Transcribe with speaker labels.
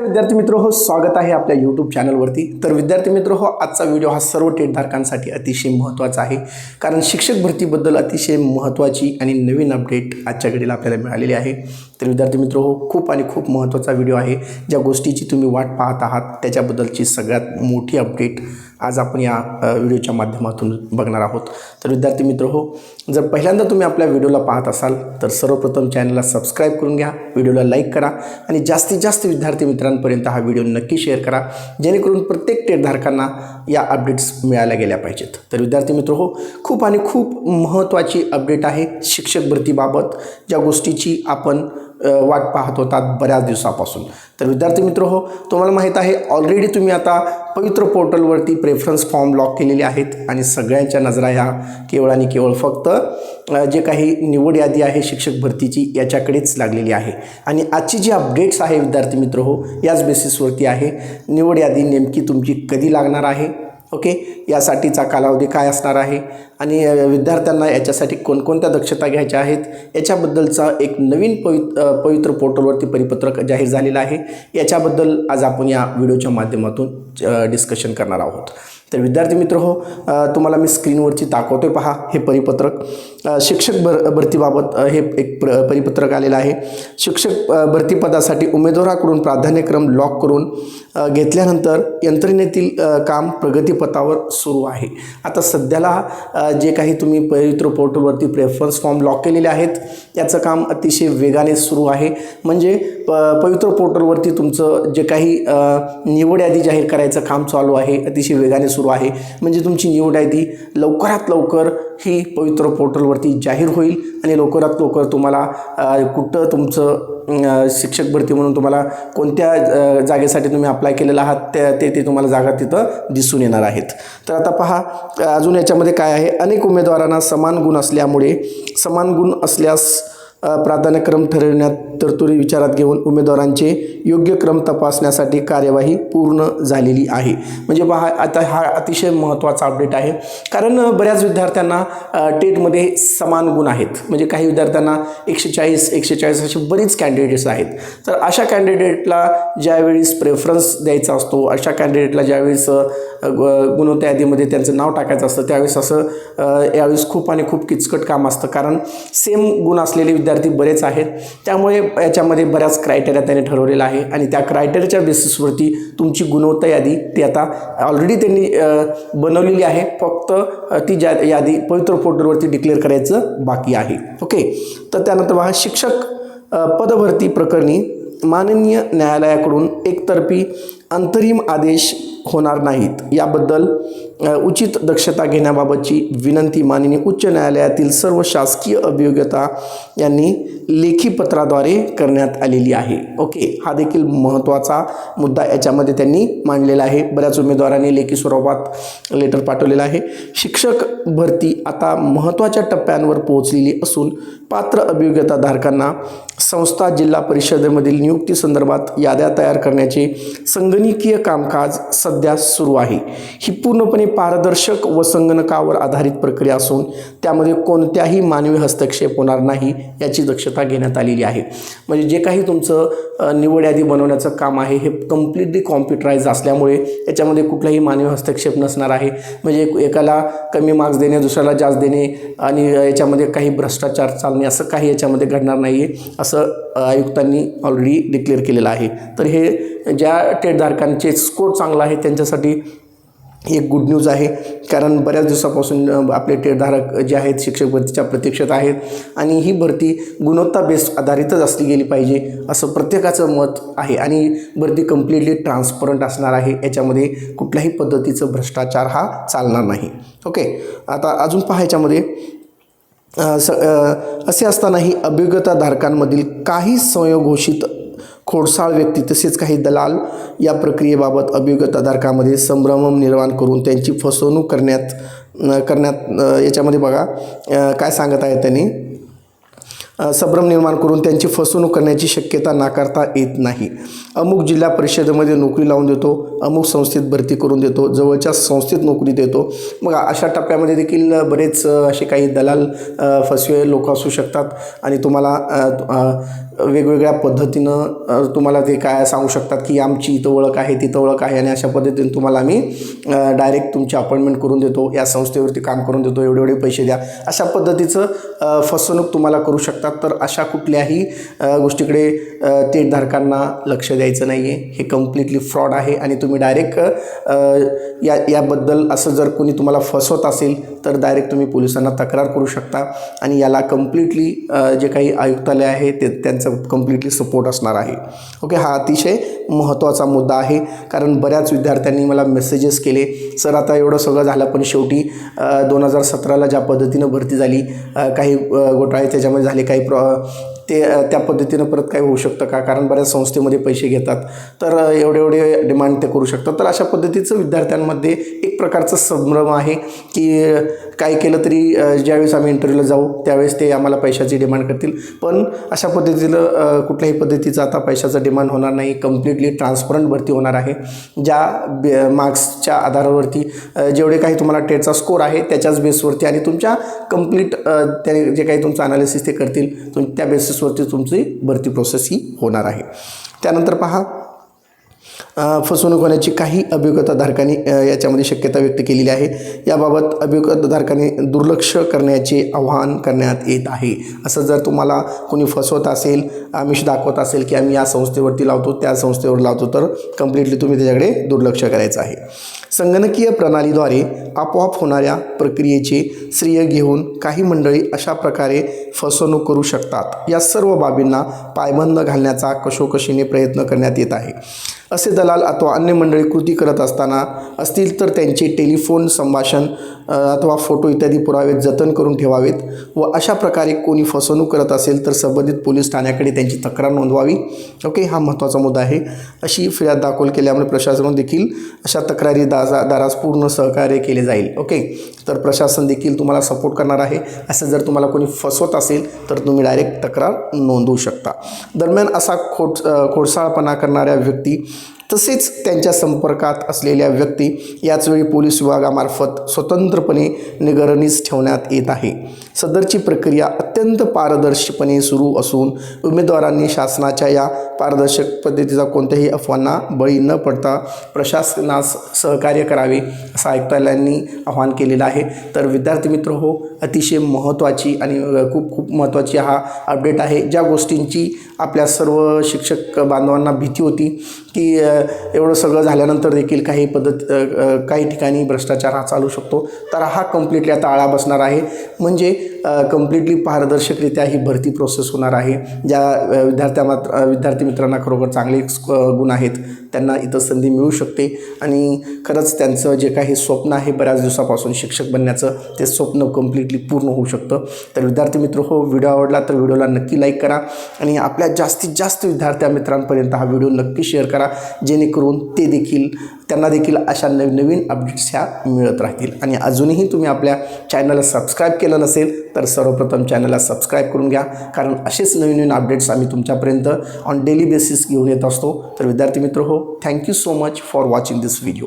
Speaker 1: विद्यार्थी मित्र हो स्वागत आहे आपल्या यूट्यूब चॅनलवरती तर विद्यार्थी मित्र हो आजचा व्हिडिओ हा सर्व टेटधारकांसाठी अतिशय महत्त्वाचा आहे. कारण शिक्षक भरतीबद्दल अतिशय महत्त्वाची आणि नवीन अपडेट आजच्या घडीला आपल्याला मिळालेली आहे. तर विद्यार्थी मित्र हो खूप आणि खूप महत्त्वाचा व्हिडिओ आहे. ज्या गोष्टीची तुम्ही वाट पाहत आहात त्याच्याबद्दलची सगळ्यात मोठी अपडेट आज आपण या व्हिडिओच्या माध्यमातून बघणार आहोत. तर विद्यार्थी मित्र हो जर पहिल्यांदा तुम्ही आपल्या व्हिडिओला पाहत असाल तर सर्वप्रथम चॅनलला सबस्क्राईब करून घ्या व्हिडिओला लाईक करा आणि जास्तीत जास्त विद्यार्थी मित्रांपर्यंत हा व्हिडिओ नक्की शेअर करा जेणेकरून प्रत्येक टेटधारकांना या अपडेट्स मिळाल्या गेल्या पाहिजेत. तर विद्यार्थी मित्र हो खूप आणि खूप महत्त्वाची अपडेट आहे शिक्षक भरतीबाबत ज्या गोष्टीची आपण वाट पाहत होतात बऱ्याच दिवसापासून. तर विद्यार्थी मित्र हो तुम्हाला माहीत आहे ऑलरेडी तुम्ही आता पवित्र पोर्टलवरती प्रेफरन्स फॉर्म लॉक केलेले आहेत आणि सगळ्यांच्या नजरा ह्या केवळ आणि केवळ फक्त जे काही निवड यादी आहे शिक्षक भरतीची याच्याकडेच लागलेली आहे. आणि आजची जी अपडेट्स आहे विद्यार्थी मित्र हो याच बेसिसवरती आहे. निवड यादी नेमकी तुमची कधी लागणार आहे? ओके? यासाठीचा कालावधी काय असणार आहे? आणि विद्यार्थ्यांना याच्यासाठी कोणकोणत्या दक्षता घ्यायच्या आहेत? याच्याबद्दलचा एक नवीन पवित पवित्र पोर्टलवरती परिपत्रक जाहीर झालेलं आहे. याच्याबद्दल आज आपण या व्हिडिओच्या माध्यमातून डिस्कशन करणार आहोत. तर विद्यार्थी मित्र हो तुम्हाला मी स्क्रीनवरची दाखवतोय पहा हे परिपत्रक. शिक्षक भर भरतीबाबत हे एक प्र परिपत्रक आलेलं आहे. शिक्षक भरतीपदासाठी उमेदवाराकडून प्राधान्यक्रम लॉक करून घेतल्यानंतर यंत्रणेतील काम प्रगतीपथावर सुरू आहे. आता सध्याला जे काही तुम्ही पवित्र पोर्टलवरती प्रेफरन्स फॉर्म लॉक केलेले आहेत याचं काम अतिशय वेगाने सुरू आहे. म्हणजे प पवित्र पोर्टलवरती तुमचं जे काही निवड यादी जाहीर करायचं काम चालू आहे अतिशय वेगाने सुरू आहे. म्हणजे तुमची निवड आहे ती लवकरात लवकर ही पवित्र पोर्टलवरती जाहीर होईल आणि लवकरात लवकर तुम्हाला कुठं तुमचं शिक्षक भरती म्हणून तुम्हाला कोणत्या जागेसाठी तुम्ही अप्लाय केलेला आहात त्या ते ते तुम्हाला जागा तिथं दिसून येणार आहेत. तर आता पहा अजून याच्यामध्ये काय आहे? अनेक उमेदवारांना समान गुण असल्यामुळे समान गुण असल्यास प्राधान्यक्रम ठरविण्यात तरतुदी विचारात घेऊन उमेदवारांचे योग्य क्रम तपासण्यासाठी कार्यवाही पूर्ण झालेली आहे. म्हणजे पहा आता हा अतिशय महत्त्वाचा अपडेट आहे. कारण बऱ्याच विद्यार्थ्यांना टेटमध्ये समान गुण आहेत. म्हणजे काही विद्यार्थ्यांना एकशे चाळीस एकशे चाळीस असे बरीच कॅन्डिडेट्स आहेत. तर अशा कॅन्डिडेटला ज्यावेळेस प्रेफरन्स द्यायचा असतो अशा कॅन्डिडेटला ज्यावेळेस गुणवत्ता यादीमध्ये त्यांचं नाव टाकायचं असतं. त्यावेळेस असं यावेळेस खूप आणि खूप किचकट काम असतं. कारण सेम गुण असलेले विद्यार्थी बरेच आहेत. त्यामुळे याच्यामध्ये बऱ्याच क्रायटेरिया त्याने ठरवलेला आहे. आणि त्या क्रायटेरियाच्या बेसिसवरती तुमची गुणवत्ता यादी ती आता ऑलरेडी त्यांनी बनवलेली आहे. फक्त ती ज्या यादी पवित्र पोर्टलवरती डिक्लेअर करायचं बाकी आहे. ओके तर त्यानंतर पहा शिक्षक पदभरती प्रकरणी माननीय न्यायालयाकडून एकतर्फी अंतरिम आदेश होणार नाहीत. याबद्दल उचित दक्षता घेण्याबाबतची विनंती माननीय उच्च न्यायालयातील सर्व शासकीय अभियोग्यता यांनी लेखी पत्राद्वारे करण्यात आलेली आहे. ओके हा देखील महत्त्वाचा मुद्दा याच्यामध्ये त्यांनी मांडलेला आहे. बऱ्याच उमेदवारांनी लेखी स्वरूपात लेटर पाठवलेला आहे. शिक्षक भरती आता महत्त्वाच्या टप्प्यांवर पोहोचलेली असून पात्र अभियोग्यताधारकांना संस्था जिल्हा परिषदेमधील नियुक्ती संदर्भात याद्या तयार करण्याचे संगणकीय कामकाज सध्या सुरू आहे. ही पूर्णपणे पारदर्शक व संगणकावर आधारित प्रक्रिया असून त्यामध्ये कोणत्याही मानवी हस्तक्षेप होणार नाही याची दक्षता घेण्यात आलेली आहे. म्हणजे जे काही तुमचं निवड यादी बनवण्याचं काम आहे हे कम्प्लिटली कॉम्प्युटराईज असल्यामुळे याच्यामध्ये कुठलाही मानवी हस्तक्षेप नसणार आहे. म्हणजे एकाला कमी मार्क्स देणे दुसऱ्याला जास्त देणे आणि याच्यामध्ये काही भ्रष्टाचार चालणे असं काही याच्यामध्ये घडणार नाही आहे असं आयुक्तांनी ऑलरेडी डिक्लेअर केलेलं आहे. तर हे ज्या धारकांचे स्कोर चांगला आहे त्यांच्यासाठी एक गुड न्यूज आहे. कारण बऱ्याच दिवसापासून आपले टेटधारक जे आहेत शिक्षक भरतीच्या प्रतीक्षेत आहेत आणि ही भरती गुणवत्ता बेस्ड आधारितच असली गेली पाहिजे असं प्रत्येकाचं मत आहे. आणि भरती कम्प्लिटली ट्रान्सपरंट असणार आहे याच्यामध्ये कुठल्याही पद्धतीचं भ्रष्टाचार हा चालणार नाही. ओके आता अजून पहा याच्यामध्ये. स असे असतानाही अभिज्ञताधारकांमधील काही स्वयंघोषित खोडसाळ व्यक्ती तसेच काही दलाल या प्रक्रियेबाबत अभियोग्यताधारकामध्ये संभ्रम निर्माण करून त्यांची फसवणूक करण्यात करण्यात याच्यामध्ये बघा काय सांगत आहे त्यांनी? संभ्रम निर्माण करून त्यांची फसवणूक करण्याची शक्यता नाकारता येत नाही. अमुक जिल्हा परिषदेमध्ये नोकरी लावून देतो अमुक संस्थेत भरती करून देतो जवळच्या संस्थेत नोकरी देतो. मग अशा टप्प्यामध्ये देखील बरेच असे काही दलाल फसवे लोक असू शकतात. आणि तुम्हाला वेगवेगळ्या पद्धतीनं तुम्हाला ते काय सांगू शकतात की आमची इथं ओळख आहे तिथं ओळख आहे आणि अशा पद्धतीने तुम्हाला आम्ही डायरेक्ट तुमची अपॉइंटमेंट करून देतो या संस्थेवरती काम करून देतो एवढे एवढे पैसे द्या. अशा पद्धतीचं फसवणूक तुम्हाला करू शकतात. तर अशा कुठल्याही गोष्टीकडे तेटधारकांना लक्ष द्यायचं नाही आहे हे कम्प्लिटली फ्रॉड आहे आणि तुम्ही डायरेक्ट या याबद्दल असं जर कोणी तुम्हाला फसवत असेल तर डायरेक्ट तुम्ही पोलिसांना तक्रार करू शकता. आणि याला कम्प्लिटली जे काही आयुक्तालय आहे ते त्यांचं कम्प्लिटली सपोर्ट असणार आहे. ओके हा अतिशय महत्त्वाचा मुद्दा आहे. कारण बऱ्याच विद्यार्थ्यांनी मला मेसेजेस केले. सर आता एवढं सगळं झालं पण शेवटी दोन हजार सतराला ज्या पद्धतीनं भरती झाली काही घोटाळे त्याच्यामध्ये झाले काही प्रॉ ते त्या पद्धतीनं परत काय होऊ शकतं का? कारण बऱ्याच संस्थेमध्ये पैसे घेतात. तर एवढे एवढे डिमांड ते करू शकतात. तर अशा पद्धतीचं विद्यार्थ्यांमध्ये एक प्रकारचं संभ्रम आहे की काय केलं तरी ज्यावेळेस आम्ही इंटरव्ह्यूला जाऊ त्यावेळेस ते आम्हाला पैशाची डिमांड करतील. पण अशा पद्धतीनं कुठल्याही पद्धतीचं आता पैशाचं डिमांड होणार नाही. कम्प्लिटली ट्रान्सपरंट भरती होणार आहे. ज्या बे मार्क्सच्या आधारावरती जेवढे काही तुम्हाला टेटचा स्कोर आहे त्याच्याच बेसवरती आणि तुमच्या कंप्लीट ते जे काही तुमचं अनालिसिस ते करतील तुम त्या बेसिसवरती तुमची भरती प्रोसेस ही होणार आहे. त्यानंतर पहा फसवणूक होण्याची काही अभियोगताधारकांनी याच्यामध्ये शक्यता व्यक्त केलेली आहे. याबाबत अभियोगताधारकांनी दुर्लक्ष करण्याचे आवाहन करण्यात येत आहे. असं जर तुम्हाला कोणी फसवत असेल आमिष दाखवत असेल की आम्ही या संस्थेवरती लावतो त्या संस्थेवर लावतो तर कम्प्लिटली तुम्ही त्याच्याकडे दुर्लक्ष करायचं आहे. संगणकीय प्रणालीद्वारे आपोआप होणाऱ्या प्रक्रियेचे श्रेय घेऊन काही मंडळी अशा प्रकारे फसवणूक करू शकतात. या सर्व बाबींना पायबंद घालण्याचा कशोकशीने प्रयत्न करण्यात येत आहे. असे दलाल अथवा अन्य मंडळी कृती करत असताना असतील तर त्यांचे टेलिफोन संभाषण अथवा फोटो इत्यादी पुरावे जतन करून ठेवावेत व अशा प्रकारे कोणी फसवणूक करत असेल तर संबंधित पोलीस ठाण्याकडे त्यांची तक्रार नोंदवावी. ओके हा महत्त्वाचा मुद्दा आहे. अशी फिर्याद दाखल केल्यामुळे प्रशासन देखील अशा तक्रारी दाजा दारास पूर्ण सहकार्य केले जाईल. ओके तर प्रशासन देखील तुम्हाला सपोर्ट करणार आहे. असं जर तुम्हाला कोणी फसवत असेल तर तुम्ही डायरेक्ट तक्रार नोंदवू शकता. दरम्यान असा खोट खोडसाळपणा करणाऱ्या व्यक्ती तसेच त्यांच्या संपर्कात असलेल्या व्यक्ती याचवेळी पोलीस विभागामार्फत स्वतंत्रपणे निगरणीस ठेवण्यात येत आहे. सदरची प्रक्रिया अत्यंत पारदर्शीपणे सुरू असून उमेदवारांनी शासनाच्या या पारदर्शक पद्धतीचा कोणत्याही अफवांना बळी न पडता प्रशासनास सहकार्य करावे असं आयुक्तालयांनी आवाहन केलेलं आहे. तर विद्यार्थी मित्र हो अतिशय महत्त्वाची आणि खूप खूप महत्त्वाची हा अपडेट आहे. ज्या गोष्टींची आपल्या सर्व शिक्षक बांधवांना भीती होती की एवढं सगळं झाल्यानंतर देखील काही पद्धत काही ठिकाणी भ्रष्टाचार हा चालू शकतो. तर हा कम्प्लिटली आता आळा बसणार आहे. म्हणजे कम्प्लिटली पारदर्शकरित्या ही भरती प्रोसेस होणार आहे. ज्या विद्यार्थ्या मात्र विद्यार्थी मित्रांना खरोखर चांगले गुण आहेत त्यांना इथं संधी मिळू शकते. आणि खरंच त्यांचं जे काही स्वप्न आहे बऱ्याच दिवसापासून शिक्षक बनण्याचं ते स्वप्न कम्प्लिटली पूर्ण होऊ शकतं. तर विद्यार्थी मित्र हो व्हिडिओ आवडला तर व्हिडिओला नक्की लाईक करा. आणि आपल्या जास्तीत जास्त विद्यार्थ्या मित्रांपर्यंत हा व्हिडिओ नक्की शेअर करा. जेणेकरून ते देखील त्यांना देखील अशा नवीन नवीन अपडेट्स ह्या मिळत राहतील. आणि अजूनही तुम्ही आपल्या चॅनलला सबस्क्राईब केलं नसेल तर सर्वप्रथम चॅनलला सबस्क्राईब करून घ्या. कारण असेच नवीन नवीन अपडेट्स आम्ही तुमच्यापर्यंत ऑन डेली बेसिस घेऊन येत असतो. तर विद्यार्थी मित्र हो thank you so much for watching this video